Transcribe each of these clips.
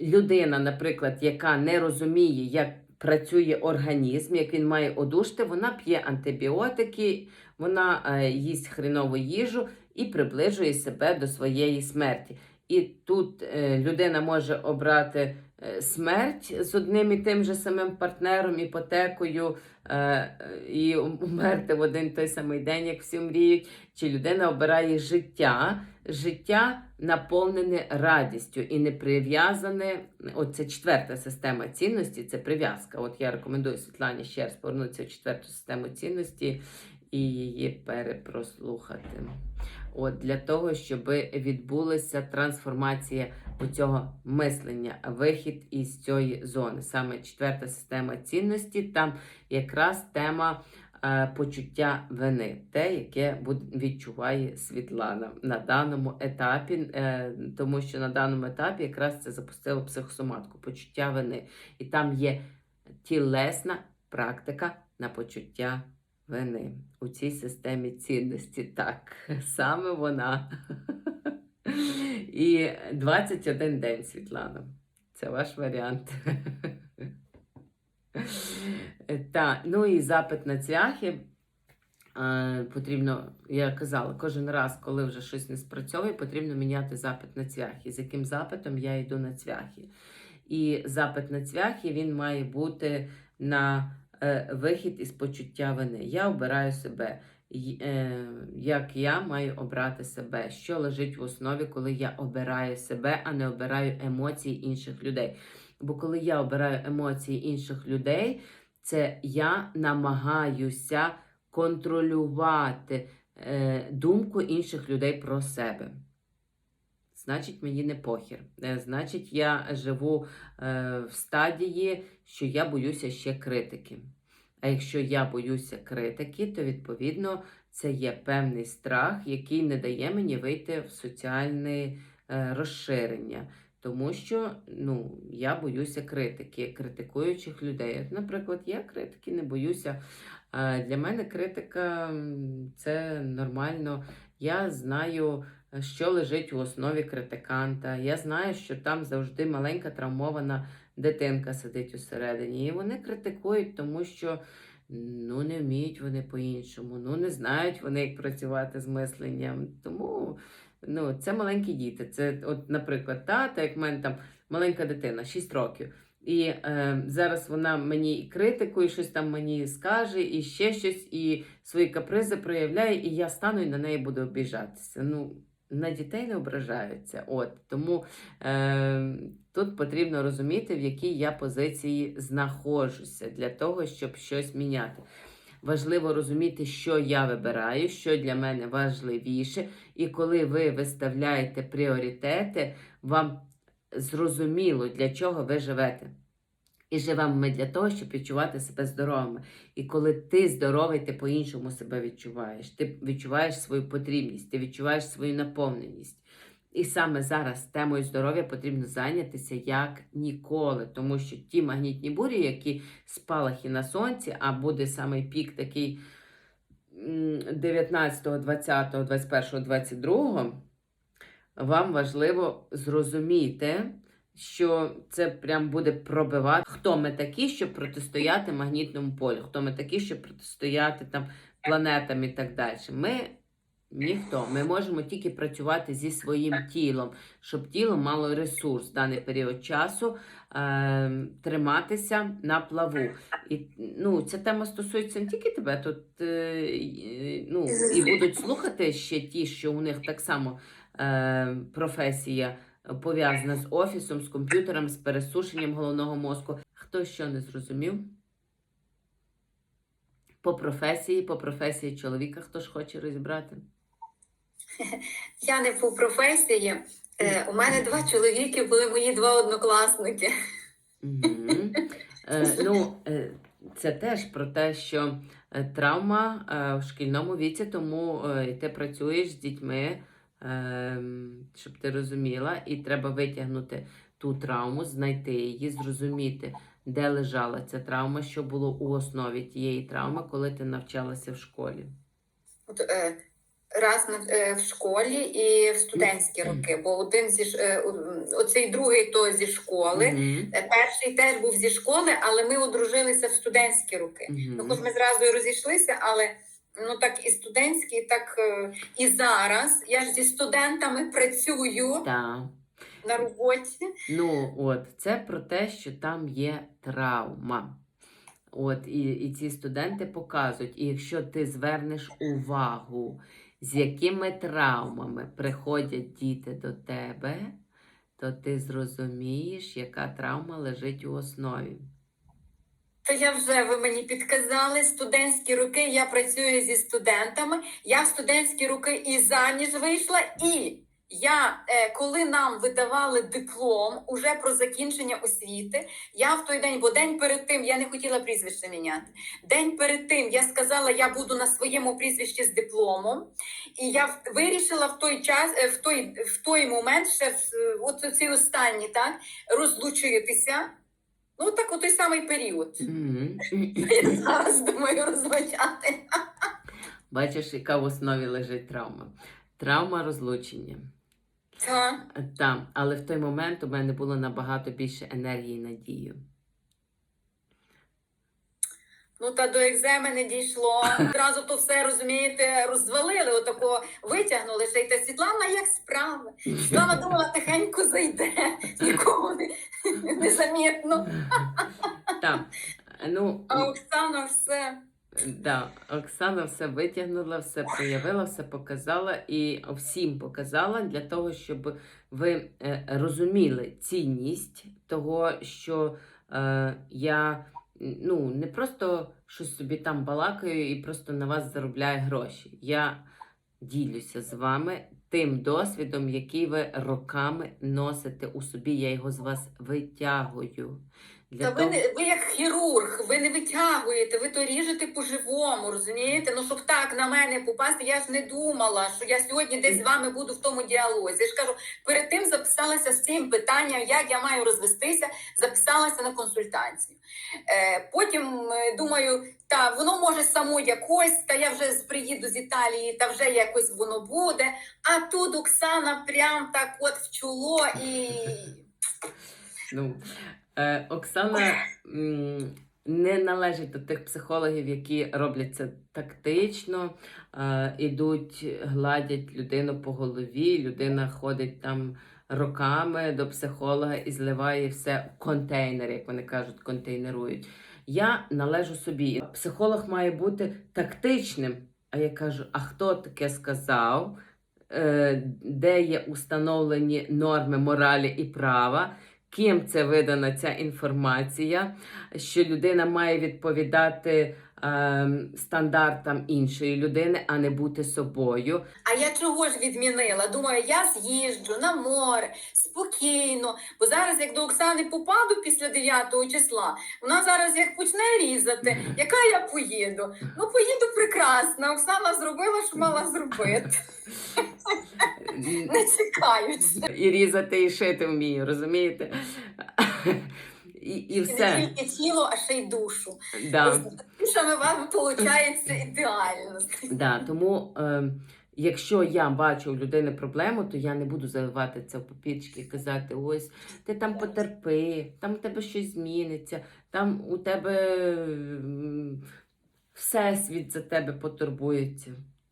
людина, наприклад, яка не розуміє, як працює організм, як він має одужати, вона п'є антибіотики, вона е, їсть хренову їжу і приближує себе до своєї смерті. І тут е, людина може обрати смерть з одним і тим же самим партнером, іпотекою е, е, і умерти в один той самий день, як всі мріють. Чи людина обирає життя, життя наповнене радістю і не прив'язане. Оце четверта система цінності, це прив'язка. От я рекомендую Світлані ще раз повернутися в четверту систему цінності і її перепрослухати. От для того, щоб відбулася трансформація у цього мислення, вихід із цієї зони. Саме четверта система цінності, там якраз тема е, почуття вини, те, яке відчуває Світлана на даному етапі, е, тому що на даному етапі якраз це запустило психосоматку, почуття вини. І там є тілесна практика на почуття вини у цій системі цінності. Так, саме вона. І 21 день, Світлана. Це ваш варіант. Так, ну і запит на цвяхи. Потрібно, я казала, кожен раз, коли вже щось не спрацьовує, потрібно міняти запит на цвяхи. З яким запитом я йду на цвяхи. І запит на цвяхи він має бути на вихід із почуття вини. Я обираю себе. Е, Як я маю обрати себе, що лежить в основі, коли я обираю себе, а не обираю емоції інших людей. Бо коли я обираю емоції інших людей, це я намагаюся контролювати е, думку інших людей про себе. Значить, мені не похір. Е, Значить, я живу е, в стадії, що я боюся ще критики. А якщо я боюся критики, то відповідно це є певний страх, який не дає мені вийти в соціальне е, розширення. Тому що ну, я боюся критики, критикуючих людей. Наприклад, я критики не боюся. Для мене критика це нормально. Я знаю, що лежить у основі критиканта. Я знаю, що там завжди маленька травмована дитинка сидить усередині. І вони критикують, тому що ну, не вміють вони по-іншому, ну не знають вони, як працювати з мисленням. Тому ну, це маленькі діти. Це, от, наприклад, тата, як в мене там маленька дитина, 6 років. І е, зараз вона мені і критикує, щось там мені скаже, і ще щось, і свої капризи проявляє, і я стану і на неї буду обіжатися. Ну, на дітей не ображаються. От тому е, тут потрібно розуміти, в якій я позиції знаходжуся для того, щоб щось міняти. Важливо розуміти, що я вибираю, що для мене важливіше, і коли ви виставляєте пріоритети, вам зрозуміло, для чого ви живете. І живемо ми для того, щоб відчувати себе здоровими. І коли ти здоровий, ти по-іншому себе відчуваєш. Ти відчуваєш свою потрібність, ти відчуваєш свою наповненість. І саме зараз темою здоров'я потрібно зайнятися як ніколи, тому що ті магнітні бурі, які спалахи на сонці, а буде саме пік такий 19, 20, 21, 22, вам важливо зрозуміти, що це прям буде пробивати, хто ми такі, щоб протистояти магнітному полю, хто ми такі, щоб протистояти там планетам і так далі. Ми ніхто. Ми можемо тільки працювати зі своїм тілом, щоб тіло мало ресурс в даний період часу е, триматися на плаву. І ну, ця тема стосується не тільки тебе, тут е, ну, і будуть слухати ще ті, що у них так само е, професія пов'язана з офісом, з комп'ютером, з пересушенням головного мозку. Хто що не зрозумів? По професії, по професії чоловіка, хто ж хоче розібрати? Я не по професії. Е, у мене два чоловіки були мої два однокласники. Мгм. Е, ну, е, це теж про те, що е, травма е, в шкільному віці, тому е, ти працюєш з дітьми, щоб ти розуміла, і треба витягнути ту травму, знайти її, зрозуміти, де лежала ця травма, що було у основі тієї травми, коли ти навчалася в школі. От, е, раз е, в школі і в студентські роки, бо один зі е, оцей другий то зі школи. Мгм. Е, Перший теж був зі школи, але ми одружилися в студентські роки. Мгм. Ну, хоч ми зразу і розійшлися, але ну так і студентські, так е, і зараз. Я ж зі студентами працюю Так. на роботі. Ну, от, це про те, що там є травма. От, і, і ці студенти показують, і якщо ти звернеш увагу, з якими травмами приходять діти до тебе, то ти зрозумієш, яка травма лежить у основі. То я вже ви мені підказали студентські роки. Я працюю зі студентами. Я в студентські роки і заміж вийшла. І я, е, коли нам видавали диплом уже про закінчення освіти, я в той день, бо день перед тим я не хотіла прізвище міняти. День перед тим я сказала, я буду на своєму прізвищі з дипломом. І я вирішила в той час, е, в той, в той момент, ще в, от цей останній, так, розлучитися. Ну, так, у той самий період. Я зараз думаю розлучати. Бачиш, яка в основі лежить травма. Травма розлучення. Та. Але в той момент у мене було набагато більше енергії і надії. Ну та до екземи не дійшло. Одразу то все розумієте, розвалили, отако витягнули. Ще й та Світлана як справи. Світлана думала, тихенько зайде, нікому не, незамітно. Так, ну, А Оксана все. Да, Оксана все витягнула, все проявила, все показала і всім показала для того, щоб ви е, розуміли цінність того, що е, я ну, не просто щось собі там балакаю і просто на вас заробляю гроші. Я ділюся з вами тим досвідом, який ви роками носите у собі. Я його з вас витягую. Та ви, не, ви як хірург, ви не витягуєте, ви то ріжете по-живому, розумієте? Ну, щоб так на мене попасти, я ж не думала, що я сьогодні десь з вами буду в тому діалозі. Я ж кажу, перед тим записалася з цим питанням, як я маю розвестися, записалася на консультацію. Е, потім е, думаю, та воно може само якось, та я вже приїду з Італії, та вже якось воно буде. А тут Оксана прям так от в чоло і. Ну, е, Оксана м, не належить до тих психологів, які роблять це тактично, е, ідуть, гладять людину по голові, людина ходить там роками до психолога і зливає все в контейнер, як вони кажуть, контейнерують. Я належу собі. Психолог має бути тактичним. А я кажу: а хто таке сказав? Е, Де є установлені норми моралі і права? Ким це видана ця інформація, що людина має відповідати ем, стандартам іншої людини, а не бути собою. А я чого ж відмінила? Думаю, я з'їжджу на море спокійно. Бо зараз, як до Оксани попаду після 9 числа, вона зараз як почне різати, яка я поїду? Ну, поїду прекрасно. Оксана зробила, що мала зробити. Не цікаються. І різати, і шити вмію, розумієте? І, і все. не тільки тіло, а ще й душу. Да. Душами вам виходить ідеально. Да, тому е, якщо я бачу у людини проблему, то я не буду заливати це в папірчики і казати: ось ти там потерпи, там у тебе щось зміниться, там у тебе всесвіт за тебе потурбується.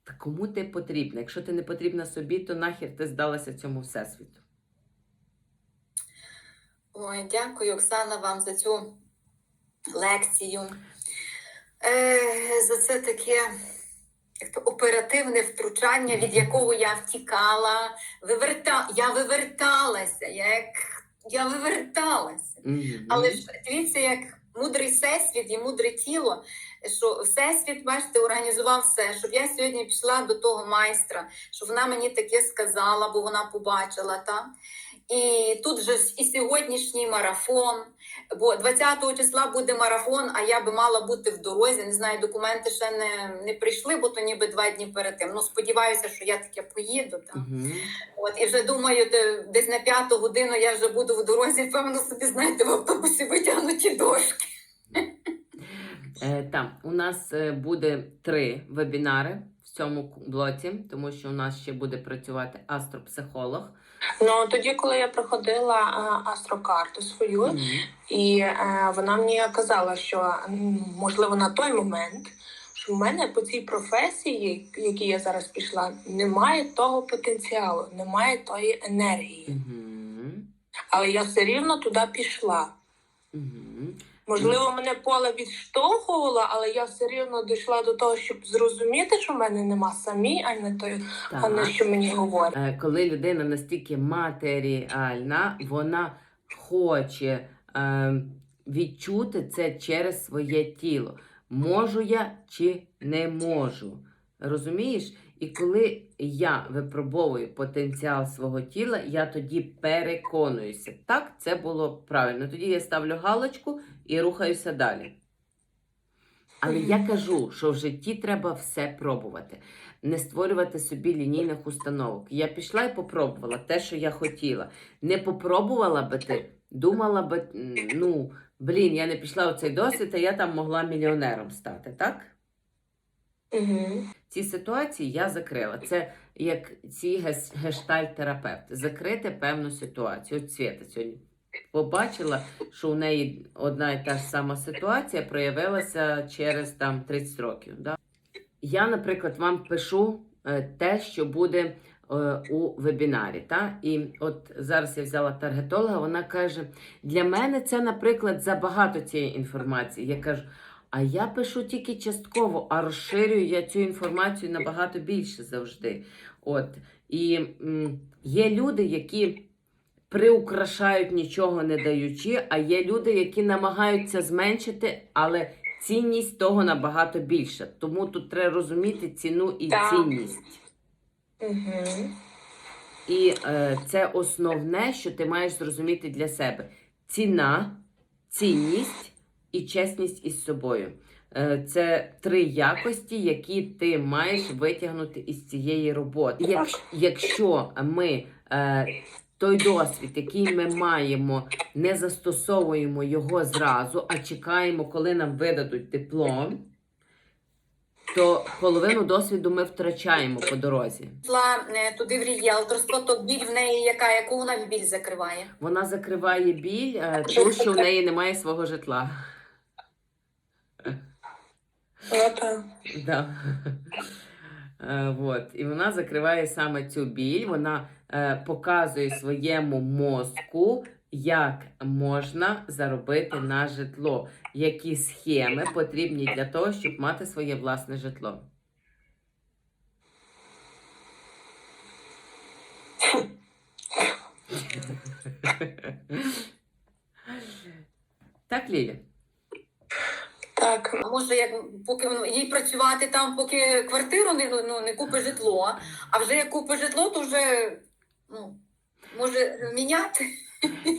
Та кому ти потрібна? Якщо ти не потрібна собі, то нахер ти здалася цьому всесвіту. Ой, дякую, Оксана, вам за цю лекцію. Е, за це таке як то, оперативне втручання, від якого я втікала. Виверта... Я виверталася, я як я виверталася. Мгм. Але ж дивіться, як мудрий всесвіт і мудре тіло, що всесвіт, бачите, організував все, щоб я сьогодні пішла до того майстра, що вона мені таке сказала, бо вона побачила. Та? І тут же і сьогоднішній марафон, бо 20 числа буде марафон, а я би мала бути в дорозі. Не знаю, документи ще не, не прийшли, бо то ніби два дні перед тим. Ну, сподіваюся, що я таке поїду. Та? Мгм. От і вже думаю, десь на п'яту годину я вже буду в дорозі. Певно, собі знаєте, в автобусі витягнуті дошки. Е, там у нас е, буде три вебінари в цьому блоці, тому що у нас ще буде працювати астропсихолог. Ну тоді, коли я проходила астрокарту свою, Мгм. і е, вона мені казала, що можливо на той момент, що в мене по цій професії, якій я зараз пішла, немає того потенціалу, немає тої енергії. Мгм. Але я все рівно туди пішла. Мгм. Можливо, мене поле відштовхувало, але я все рівно дійшла до того, щоб зрозуміти, що в мене нема самі, а не той, а не що мені говорять. Е, коли людина настільки матеріальна, вона хоче е, відчути це через своє тіло. Можу я чи не можу. Розумієш? І коли я випробовую потенціал свого тіла, я тоді переконуюся. Так, це було правильно. Тоді я ставлю галочку і рухаюся далі. Але я кажу, що в житті треба все пробувати не створювати собі лінійних установок. Я пішла і попробувала те, що я хотіла. Не попробувала би ти, думала би, ну, блін, я не пішла у цей досвід, а я там могла мільйонером стати, так? Угу. Ці ситуації я закрила. Це як ці гештальт-терапевти. Закрити певну ситуацію. От Свята сьогодні побачила, що у неї одна і та ж сама ситуація проявилася через там 30 років. Да? Я, наприклад, вам пишу е, те, що буде е, у вебінарі. Та? І от зараз я взяла таргетолога, вона каже: для мене це, наприклад, забагато цієї інформації. Я кажу. А я пишу тільки частково, а розширюю я цю інформацію набагато більше завжди. От. І м, є люди, які приукрашають нічого не даючи, а є люди, які намагаються зменшити, але цінність того набагато більша. Тому тут треба розуміти ціну і Так. цінність. Угу. І е, це основне, що ти маєш зрозуміти для себе: ціна, цінність і чесність із собою. Е, це три якості, які ти маєш витягнути із цієї роботи. Як, якщо ми е, той досвід, який ми маємо, не застосовуємо його зразу, а чекаємо, коли нам видадуть диплом, то половину досвіду ми втрачаємо по дорозі. Пішла е, туди в рієлторство, то біль в неї яка, яку вона біль закриває? Вона закриває біль, е, тому що в неї немає свого житла. Да. Е, Вот. І вона закриває саме цю біль, вона е, показує своєму мозку, як можна заробити на житло, які схеми потрібні для того, щоб мати своє власне житло. Так, Ліля? Так, може, як поки їй працювати там, поки квартиру не, ну, не купить житло, а вже як купить житло, то вже ну, може міняти.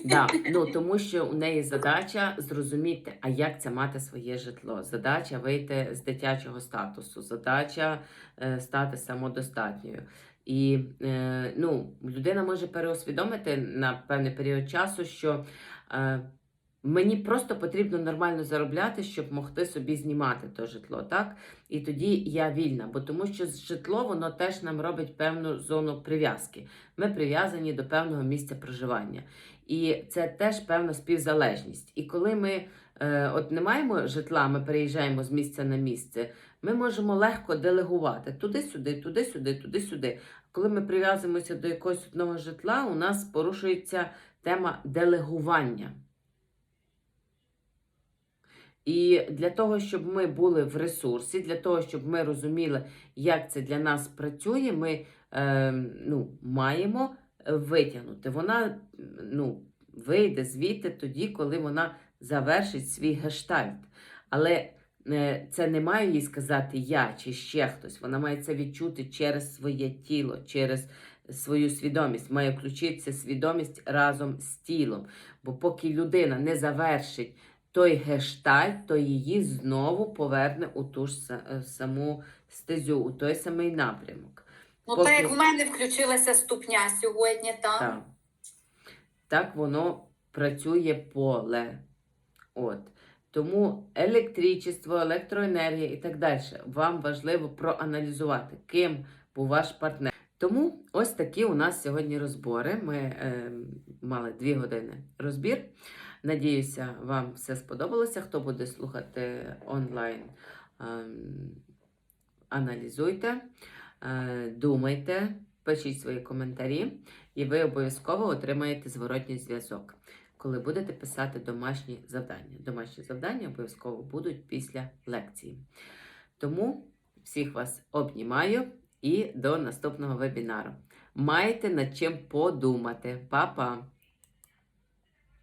Да, ну тому що у неї задача зрозуміти, а як це мати своє житло. Задача вийти з дитячого статусу, задача е, стати самодостатньою. І е, ну, людина може переосвідомити на певний період часу, що е, мені просто потрібно нормально заробляти, щоб могти собі знімати то житло, так? І тоді я вільна, бо тому що житло воно теж нам робить певну зону прив'язки. Ми прив'язані до певного місця проживання. І це теж певна співзалежність. І коли ми е, от не маємо житла, ми переїжджаємо з місця на місце, ми можемо легко делегувати туди-сюди, туди-сюди, туди-сюди. Коли ми прив'язуємося до якогось одного житла, у нас порушується тема делегування. І для того, щоб ми були в ресурсі, для того, щоб ми розуміли, як це для нас працює, ми е, ну, маємо витягнути. Вона ну, вийде звідти тоді, коли вона завершить свій гештальт. Але е, це не маю їй сказати я чи ще хтось. Вона має це відчути через своє тіло, через свою свідомість. Має включитися свідомість разом з тілом. Бо поки людина не завершить той гештальт, то її знову поверне у ту ж е, саму стезю, у той самий напрямок. Ну, Поки- так як в мене включилася ступня сьогодні, так. Так. Так воно працює поле. От. Тому електричество, електроенергія і так далі. Вам важливо проаналізувати, ким був ваш партнер. Тому ось такі у нас сьогодні розбори. Ми е, мали дві години розбір. Надіюся, вам все сподобалося. Хто буде слухати онлайн, ем, аналізуйте, е, думайте, пишіть свої коментарі, і ви обов'язково отримаєте зворотній зв'язок, коли будете писати домашні завдання. Домашні завдання обов'язково будуть після лекції. Тому всіх вас обнімаю і до наступного вебінару. Маєте над чим подумати. Па-па!